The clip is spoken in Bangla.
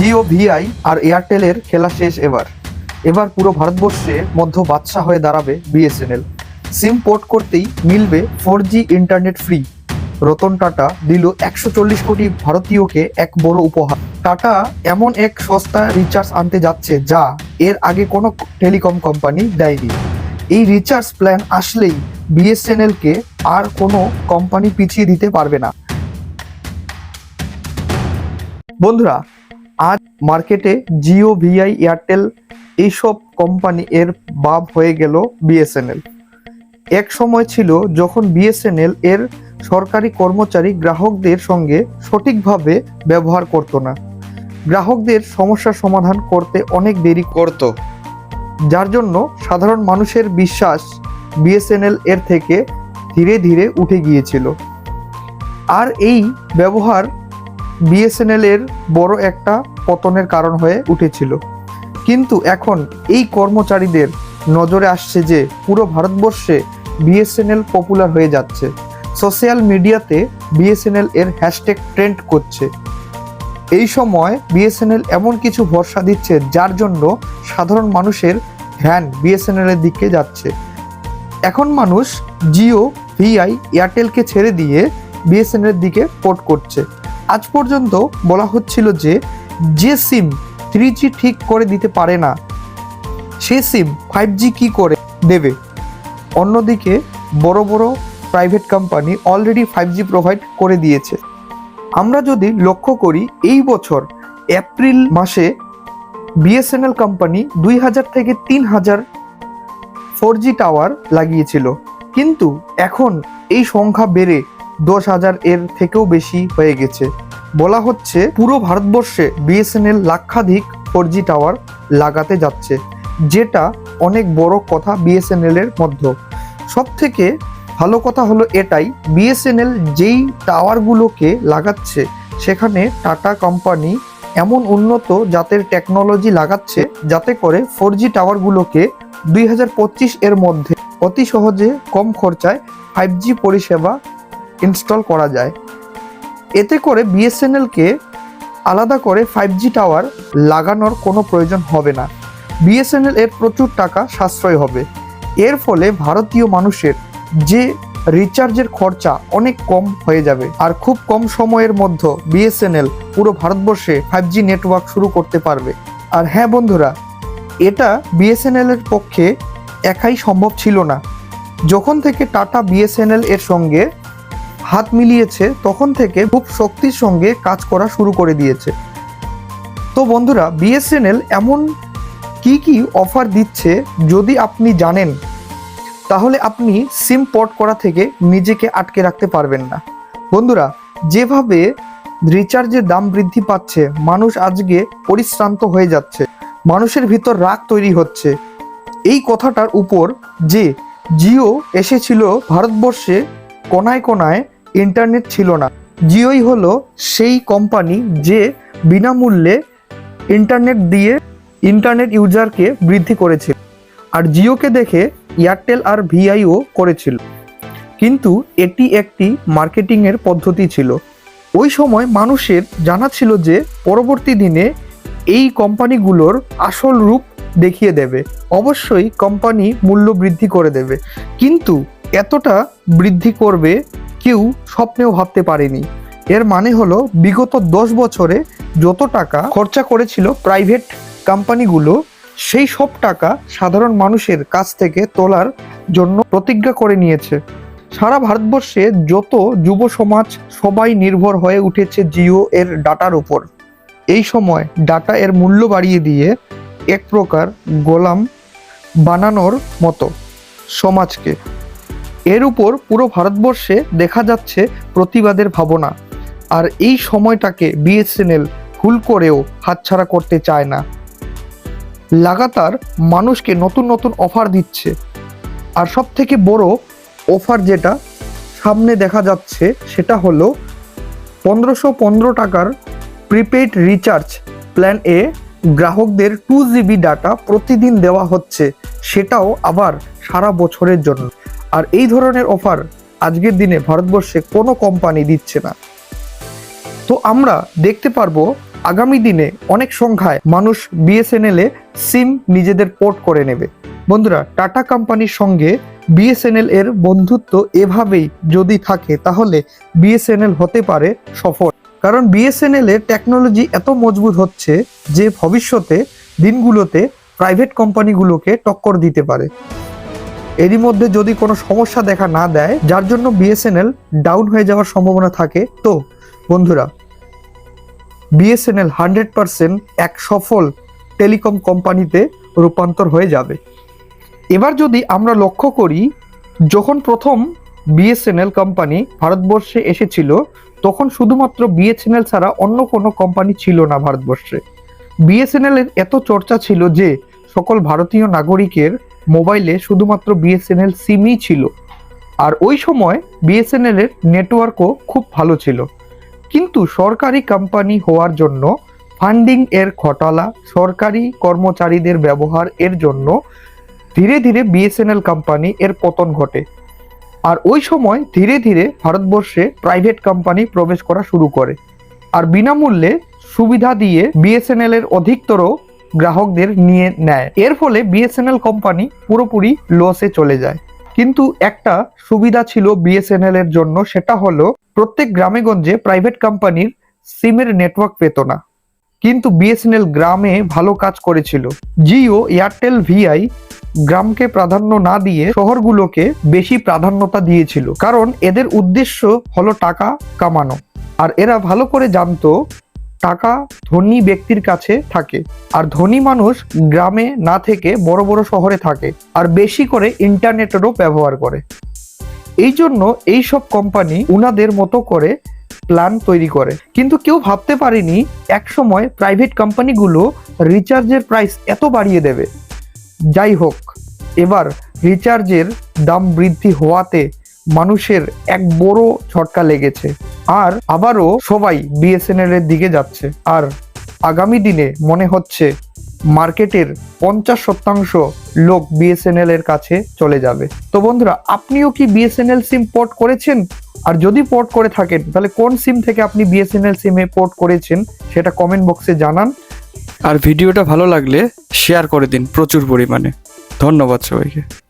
জিও ভিআই আর এয়ারটেলের খেলা শেষ এবার। এবার পুরো ভারতবর্ষে মধ্য বাদশা হয়ে দাঁড়াবে বিএসএনএল সিম পোর্ট করতেই মিলবে four G internet free Ratan Tata দিল একশো চল্লিশ কোটি ভারতীয়কে এক বড় উপহার। টাটা এমন এক সস্তা রিচার্জ আনতে যাচ্ছে যা এর আগে কোনো টেলিকম কোম্পানি দেয়নি। এই রিচার্জ প্ল্যান আসলেই বিএসএনএল কে আর কোনো কোম্পানি পিছিয়ে দিতে পারবে না। বন্ধুরা আজ মার্কেটে জিও, ভিআই, এয়ারটেল এইসব কোম্পানি এর বাব হয়ে গেল বিএসএনএল। এক সময় ছিল যখন বিএসএনএল এর সরকারি কর্মচারী গ্রাহকদের সঙ্গে সঠিকভাবে ব্যবহার করতো না। গ্রাহকদের সমস্যার সমাধান করতে অনেক দেরি করত। যার জন্য সাধারণ মানুষের বিশ্বাস বিএসএনএল এর থেকে ধীরে ধীরে উঠে গিয়েছিল। আর এই ব্যবহার বিএসএনএল এর বড় একটা পতনের কারণ হয়ে উঠেছিল। কিন্তু এখন এই কর্মচারীদের নজরে আসছে যে পুরো ভারতবর্ষে বিএসএনএল পপুলার হয়ে যাচ্ছে। সোশ্যাল মিডিয়াতে বিএসএনএল এর হ্যাশট্যাগ ট্রেন্ড করছে। এই সময় বিএসএনএল এমন কিছু ভরসা দিচ্ছে যার জন্য সাধারণ মানুষের ধ্যান বিএসএনএল এর দিকে যাচ্ছে। এখন মানুষ জিও, ভিআই, এয়ারটেলকে ছেড়ে দিয়ে বিএসএনএল এর দিকে পোর্ট করছে। আজ পর্যন্ত বলা হচ্ছিল যে যে সিম থ্রি জি ঠিক করে দিতে পারে না, সে সিম ফাইভ জি কী করে দেবে? অন্যদিকে বড় বড় private company already five G provide করে দিয়েছে। আমরা যদি লক্ষ্য করি, এই বছর এপ্রিল মাসে বিএসএনএল কোম্পানি দুই হাজার থেকে তিন হাজার ফোর জি টাওয়ার লাগিয়েছিল। কিন্তু এখন এই সংখ্যা বেড়ে দশ হাজার এর থেকেও বেশি হয়ে গেছে। বলা হচ্ছে, পুরো ভারতবর্ষে বিএসএনএল লাক্ষাধিক ফোর জি টাওয়ার লাগাতে যাচ্ছে, যেটা অনেক বড় কথা বিএসএনএল এর মধ্যে। সব থেকে ভালো কথা হলো এটাই, বিএসএনএল যেই টাওয়ারগুলোকে লাগাচ্ছে, সেখানে টাটা কোম্পানি এমন উন্নত জাতের টেকনোলজি লাগাচ্ছে, যাতে করে ফোর জি টাওয়ারগুলোকে দুই হাজার পঁচিশ এর মধ্যে অতি সহজে কম খরচায় ফাইভ জি পরিষেবা ইনস্টল করা যায়। এতে করে বিএসএনএলকে আলাদা করে ফাইভ জি টাওয়ার লাগানোর কোনো প্রয়োজন হবে না। বিএসএনএল এর প্রচুর টাকা সাশ্রয় হবে। এর ফলে ভারতীয় মানুষের যে রিচার্জের খরচা অনেক কম হয়ে যাবে। আর খুব কম সময়ের মধ্যে বিএসএনএল পুরো ভারতবর্ষে ফাইভ জি নেটওয়ার্ক শুরু করতে পারবে। আর হ্যাঁ বন্ধুরা, এটা বিএসএনএল এর পক্ষে একাই সম্ভব ছিল না। যখন থেকে টাটা বিএসএনএল এর সঙ্গে হাত মিলিয়েছে, তখন থেকে খুব শক্তির সঙ্গে কাজ করা শুরু করে দিয়েছে। তো বন্ধুরা, বিএসএনএল এমন কি কি অফার দিচ্ছে যদি আপনি জানেন, তাহলে আপনি সিম পোর্ট করা থেকে নিজেকে আটকে রাখতে পারবেন না। বন্ধুরা, যেভাবে রিচার্জের দাম বৃদ্ধি পাচ্ছে, মানুষ আজকে পরিশ্রান্ত হয়ে যাচ্ছে, মানুষের ভিতর রাগ তৈরি হচ্ছে। এই কথাটার উপর যে জিও এসেছিল ভারতবর্ষে কোনায় কোনায় ইন্টারনেট ছিল না। জিওই হলো সেই কোম্পানি যে বিনামূল্যে ইন্টারনেট দিয়ে ইন্টারনেট ইউজারকে বৃদ্ধি করেছিল আর জিওকে দেখে এয়ারটেল আর ভিআইও করেছিল। কিন্তু এটি একটি মার্কেটিংয়ের পদ্ধতি ছিল। ওই সময় মানুষের জানা ছিল যে পরবর্তী দিনে এই কোম্পানিগুলোর আসল রূপ দেখিয়ে দেবে। অবশ্যই কোম্পানি মূল্য বৃদ্ধি করে দেবে। কিন্তু এতটা বৃদ্ধি করবে কেউ স্বপ্নেও ভাবতে পারেনি। এর মানে হলো, বিগত দশ বছরে যত টাকা খরচা করেছিল প্রাইভেট কোম্পানিগুলো সেই সব টাকা সাধারণ মানুষের কাছ থেকে তোলার জন্য প্রতিজ্ঞা করে নিয়েছে। সারা ভারতবর্ষে যত যুব সমাজ সবাই নির্ভর হয়ে উঠেছে জিও এর ডাটার উপর। এই সময় ডাটা এর মূল্য বাড়িয়ে দিয়ে এক প্রকার গোলাম বানানোর মতো সমাজকে। এর উপর পুরো ভারতবর্ষে দেখা যাচ্ছে প্রতিবাদের ভাবনা। আর এই সময়টাকে বিএসএনএল ভুল করেও হাতছাড়া করতে চায় না। লাগাতার মানুষকে নতুন নতুন অফার দিচ্ছে। আর সব থেকে বড় অফার যেটা সামনে দেখা যাচ্ছে সেটা হলো পনেরোশো পনেরো টাকার প্রিপেড রিচার্জ প্ল্যান এ গ্রাহকদের টু জিবি ডাটা প্রতিদিন দেওয়া হচ্ছে। সেটাও আবার সারা বছরের জন্য। আর এই ধরনের অফার আজকের দিনে ভারতবর্ষে কোনো কোম্পানি দিচ্ছে না। তো আমরা দেখতে পারব আগামী দিনে অনেক সংখ্যায় মানুষ বিএসএনএল সিম নিজেদের পোর্ট করে নেবে। বন্ধুরা টাটা কোম্পানির সঙ্গে বিএসএনএল এর বন্ধুত্ব এভাবেই যদি থাকে, তাহলে বিএসএনএল হতে পারে সফল। কারণ বিএসএনএল এর টেকনোলজি এত মজবুত হচ্ছে যে ভবিষ্যতে দিনগুলোতে প্রাইভেট কোম্পানিগুলোকে টক্কর দিতে পারে। এরই মধ্যে যদি কোনো সমস্যা দেখা না দেয়, যার জন্য বিএসএনএল ডাউন হয়ে যাওয়ার সম্ভাবনা থাকে, তো বন্ধুরা, বিএসএনএল হান্ড্রেড পার্সেন্ট এক সফল টেলিকম কোম্পানিতে রূপান্তর হয়ে যাবে। এবার যদি আমরা লক্ষ্য করি, যখন প্রথম বিএসএনএল কোম্পানি ভারতবর্ষে এসেছিল, তখন শুধুমাত্র বিএসএনএল ছাড়া অন্য কোনো কোম্পানি ছিল না ভারতবর্ষে। বিএসএনএল এর এত চর্চা ছিল যে, সকল ভারতীয় নাগরিকের মোবাইলে শুধুমাত্র বিএসএনএল সিমই ছিল। আর ওই সময় বিএসএনএল এর নেটওয়ার্কও খুব ভালো ছিল। কিন্তু সরকারি কোম্পানি হওয়ার জন্য ফান্ডিং এর খটালা সরকারি কর্মচারীদের ব্যবহার এর জন্য ধীরে ধীরে বিএসএনএল কোম্পানি এর পতন ঘটে। আর ওই সময় ধীরে ধীরে ভারতবর্ষে প্রাইভেট কোম্পানি প্রবেশ করা শুরু করে। আর বিনামূল্যে সুবিধা দিয়ে বিএসএনএল এর অধিকতর গ্রাহকদের নিয়ে নেয়। এর ফলে বিএসএনএল কোম্পানি পুরোপুরি লসে চলে যায়। কিন্তু একটা সুবিধা ছিল বিএসএনএল এর জন্য, সেটা হলো প্রত্যেক গ্রামে গঞ্জে প্রাইভেট কোম্পানির সিমের নেটওয়ার্ক পেত না। কিন্তু বিএসএনএল গ্রামে ভালো কাজ করেছিল। জিও এয়ারটেল ভিআই গ্রামকে প্রাধান্য না দিয়ে শহরগুলোকে বেশি প্রাধান্যতা দিয়েছিল। কারণ এদের উদ্দেশ্য হলো টাকা কামানো। আর এরা ভালো করে জানতো টাকা ধনী ব্যক্তির কাছে থাকে। আর ধনী মানুষ গ্রামে না থেকে বড় বড় শহরে থাকে আর বেশি করে ইন্টারনেটেরও ব্যবহার করে। এই জন্য এইসব কোম্পানি উনাদের মতো করে প্ল্যান তৈরি করে। কিন্তু কেউ ভাবতে পারেনি এক সময় প্রাইভেট কোম্পানিগুলো রিচার্জের প্রাইস এত বাড়িয়ে দেবে। যাই হোক, এবার রিচার্জের দাম বৃদ্ধি হওয়াতে মানুষের এক বড় ঝটকা লেগেছে। আর আবারও সবাই বিএসএনএল এর দিকে যাচ্ছে। আর আগামী দিনে মনে হচ্ছে মার্কেটের পঞ্চাশ শতাংশ লোক বিএসএনএল এর কাছে চলে যাবে। তো বন্ধুরা, আপনিও কি বিএসএনএল সিম পোর্ট করেছেন? আর যদি পোর্ট করে থাকেন, তাহলে কোন সিম থেকে আপনি বিএসএনএল সিমে পোর্ট করেছেন সেটা কমেন্ট বক্সে জানান। আর ভিডিওটা ভালো লাগলে শেয়ার করে দিন প্রচুর পরিমাণে। ধন্যবাদ সবাইকে।